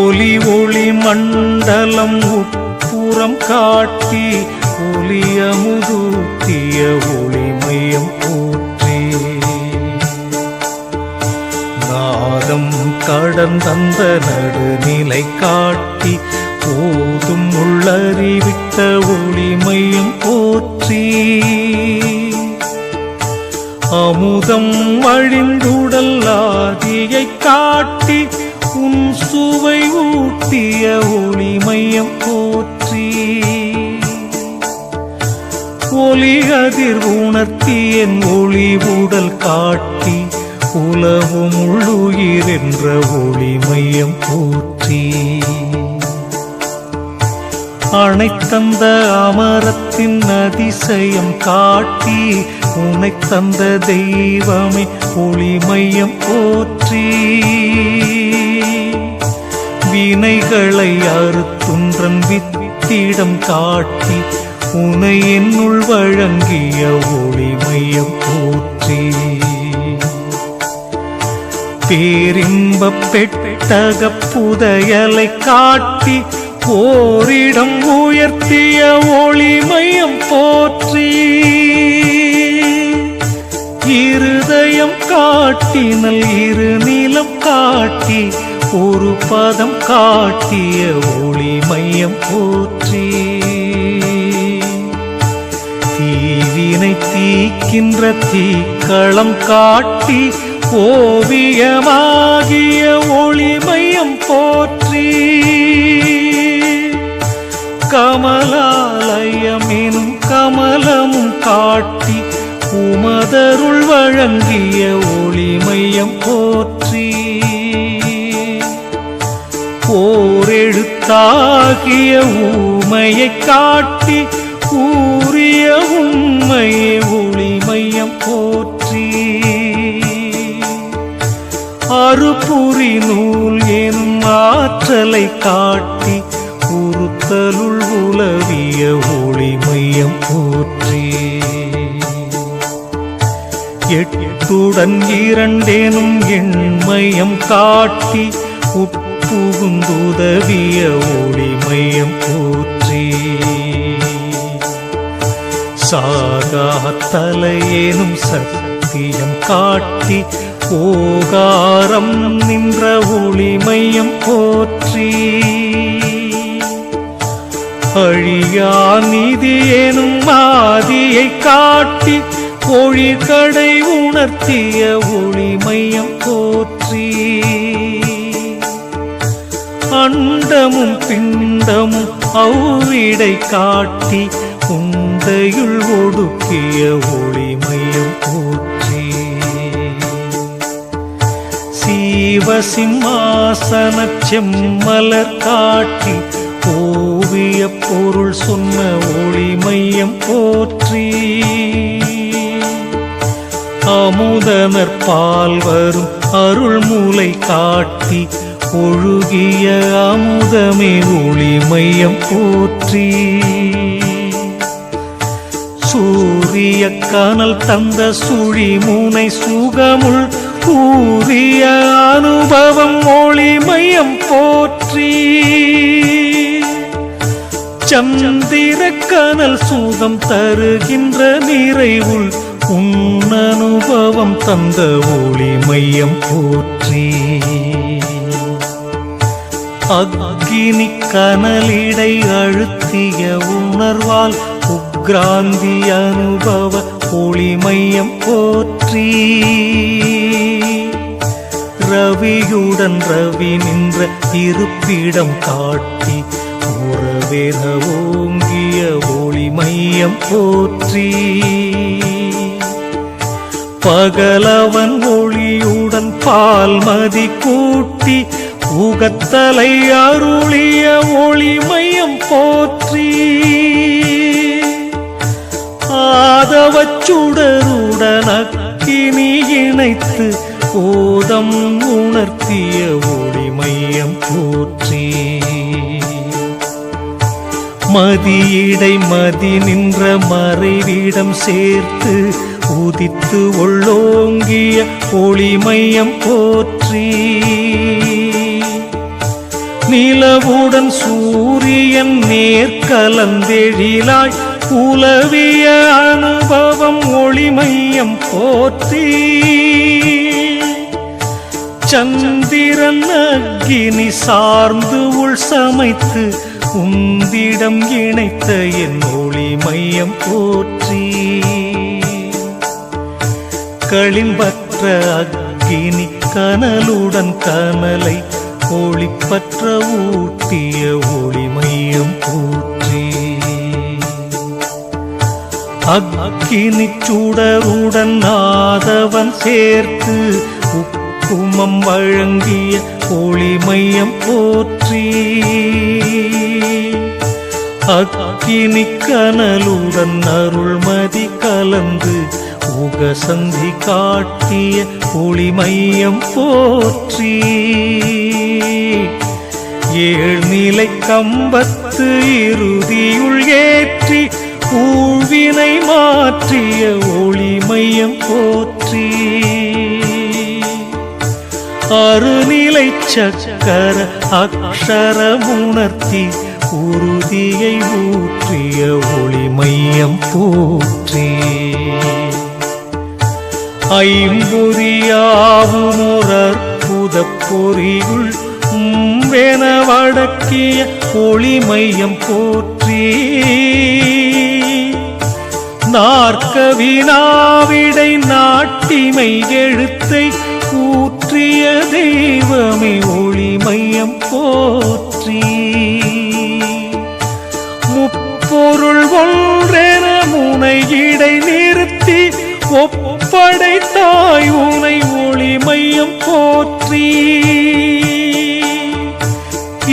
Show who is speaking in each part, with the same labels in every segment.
Speaker 1: ஒலி ஒளி மண்டலம் உட்புறம் காட்டி ஒலியமுதூட்டிய ஒளிமயம் வேதம் தந்த நடுநிலை காட்டி போதும் உள்ளறிவித்த ஒளிமையும் போற்றி. அமுதம் வழிந்துடல் ஆதியை காட்டி உன் சுவை ஊட்டிய ஒளிமையம் போற்றி. ஒளி அதிர் உணர்த்தி என் ஒளி உடல் காட்டி உலவும் உள்ளுயிர் என்ற ஒளி மையம் போற்றி. அணைத்தந்த அமரத்தின் அதிசயம் காட்டி உனை தந்த தெய்வமே ஒளிமையம் போற்றி. வினைகளை அறுத்துன்றன் வித்திடம் காட்டி உனை என்னுள் வழங்கிய ஒளி மையம் போற்றி. பேரின்பப் பெட்டக புதையலை காட்டி ஓரிடம் உயர்த்திய ஒளிமயம் போற்றி இருதயம் காட்டினல் இருநிலம் காட்டி ஒரு பதம் காட்டிய ஒளிமயம் போற்றி. தீவினை தீக்கின்ற தீக்களம் காட்டி ஓவியமாகிய ஒளிமயம் போற்றி. கமலாலயம் கமலமும் காட்டி உமதருள் வழங்கிய ஒளிமையம் போற்றி. ஓரெழுத்தாகிய ஊமையை காட்டி கூறிய உண்மையை அறுபுரி நூல் எனும் ஆற்றலை காட்டி உறுத்தலுள் உலவிய ஒளிமையம் போற்றி. எட்டுடன் இரண்டேனும் எண்மயம் காட்டி உட்புகுந்துதவிய ஒளி மையம் போற்றி. சாகா தலையேனும் காந்தியம் காட்டி ஓகாரம் நின்ற ஒளிமையம் போற்றி. அழியா நிதி எனும் மாதியை காட்டி ஒழிகடை உணர்த்திய ஒளிமையம் போற்றி. அண்டமும் பிண்டமும் அவ்விடை காட்டி உந்தையுள் ஒடுக்கிய சிம்மாசன செம்மலர் காட்டி ஓவிய பொருள் சொன்ன ஒளி மையம் போற்றி. அமுதனர் பால் வரும் அருள்மூலை காட்டி ஒழுகிய அமுதமே ஒளி மையம் போற்றி. சூரிய கனல் தந்த சுழி மூனை சுகமுள் கூறிய அனுபவம் ஒளிமயம் போற்றி. சந்திர கனல் சுகம் தருகின்ற நிறைவுள் உன் அனுபவம் தந்த ஒளிமையம் போற்றி. அக்னி கனலிடை அழுத்திய உணர்வால் கிராந்தி அனுபவ ஒளிமையம் போற்றி. ரவியுடன் ரவி நின்ற இருப்பிடம் காட்டி உறவேன ஓங்கிய ஒளிமையம் போற்றி. பகலவன் ஒளியுடன் பால்மதி கூட்டி உகத்தலை அருளிய ஒளிமையம் போற்றி. பாதவச்சுடருடனக்கினி இணைத்து கோதம் உணர்த்திய ஒளி மையம் போற்றி. மதியிடை மதி நின்ற மறைவிடம் சேர்த்து உதித்து உள்ளோங்கிய ஒளிமையம் போற்றி. நிலவுடன் சூரியன் நேர்கலந்தெழிலாய் உலவிய அனுபவம் ஒளிமையம் போற்றி. சந்திரன் அக்கினி சார்ந்து உள் சமைத்து உந்திடம் இணைத்த என் ஒளி மையம் போற்றி. களிம்பற்ற அக்கினி கனலுடன் கனலை ஒளிப்பற்ற ஊட்டிய ஒளிமையம் போற்றி. அக்கினி சுடருடன் நாதவன் சேர்த்து உக்குமம் வழங்கிய ஒளிமையம் போற்றி. அக்கினி கனலுடன் அருள்மதி கலந்து உகசந்தி காட்டிய ஒளிமையம் போற்றி. ஏழ்நிலை கம்பத்து இறுதியுள் ஏற்றி ஊழ்வினை மாற்றிய ஒளி மையம் போற்றி. அருநிலை சக்கர அக்ஷரமுணர்த்தி உறுதியை ஊற்றிய ஒளி மையம் போற்றி. ஐம்பொறியாவும் புதப்பொறியுள் அற்புத பொறியுள் உம்வென வடக்கிய ஒளிமையம் போற்றி. நாற்கவினாவிடை நாட்டிமை எழுத்தை கூற்றிய தெய்வமே ஒளிமையம் போற்றி. முப்பொருள் ஒன்றென முனையிடை நிறுத்தி ஒப்படை தாய் உனை ஒளிமையம் போற்றி.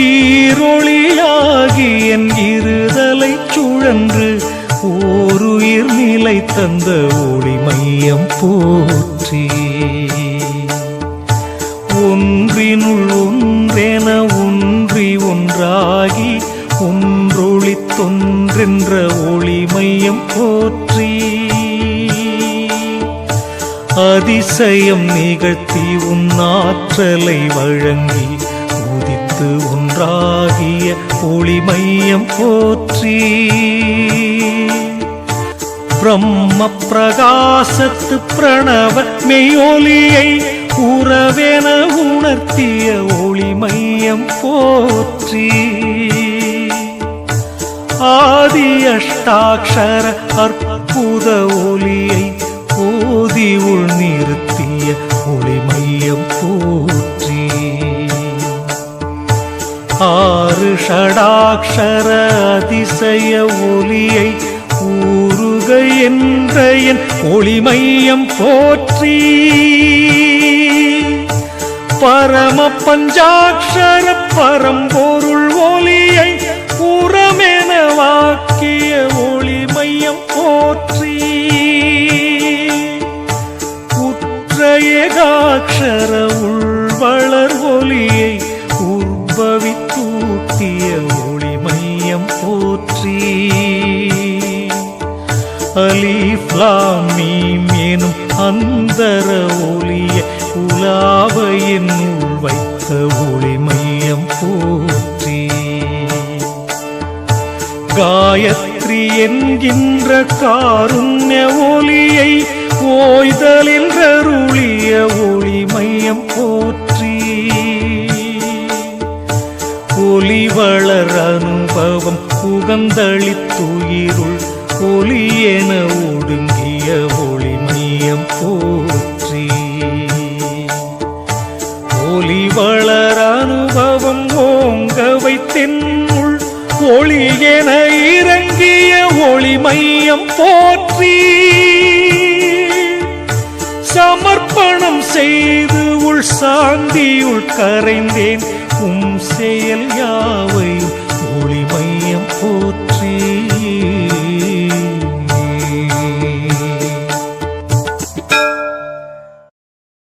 Speaker 1: ஈரொளியாகி என் இருதலை சுழன்று ஓ நிலை தந்த ஒளிமையம் போற்றி. ஒன்றினுள் ஒன்றென ஒன்றி ஒன்றாகி ஒன்றொளி தொன்றென்ற ஒளிமையம் போற்றி. அதிசயம் நிகழ்த்தி உன் ஆற்றலை வழங்கி உதித்து ஒன்றாகிய ஒளிமையம் போற்றி. பிரம்ம பிரகாசத்து பிரணவ மெய்யொலியை உறவென உணர்த்திய ஒளி மையம் போற்றி. ஆதி அஷ்டாட்சர அற்புத ஒளியை ஓதி உள் நிறுத்திய ஒளி மையம் போற்றி. ஆறு ஷடாட்சர அதிசய ஒலியை ஊருக என்ற என் ஒளிமையம் போற்றி. பரம பஞ்சாட்சர பரம்பொருள் ஒலியை புறமென வாக்கிய ஒளிமையம் போற்றி. உற்ற ஏகாட்சர உள்வளர் அலிஃப்லாம் எனும் அந்தர ஒளிய உலாவையின் வைத்த ஒளி மையம் போற்றி. காயத்ரி என்கின்ற காருண்ய ஒளியை ஓய்தலில் அருளிய ஒளிமையம் போற்றி. ஒளி வளர் அனுபவம் புகந்தளித்துயிருள் ஒளி என ஒடுங்கிய ஒளிமையம் போற்றி. ஒளி வளர அனுபவம் ஓங்க வைத்தென்னுள் ஒளி என இறங்கிய ஒளி மையம் போற்றி. சமர்ப்பணம் செய்து உள் சாந்தியுள் கரைந்தேன் உம் செயல் யாவை ஒளி மையம் போற்றி.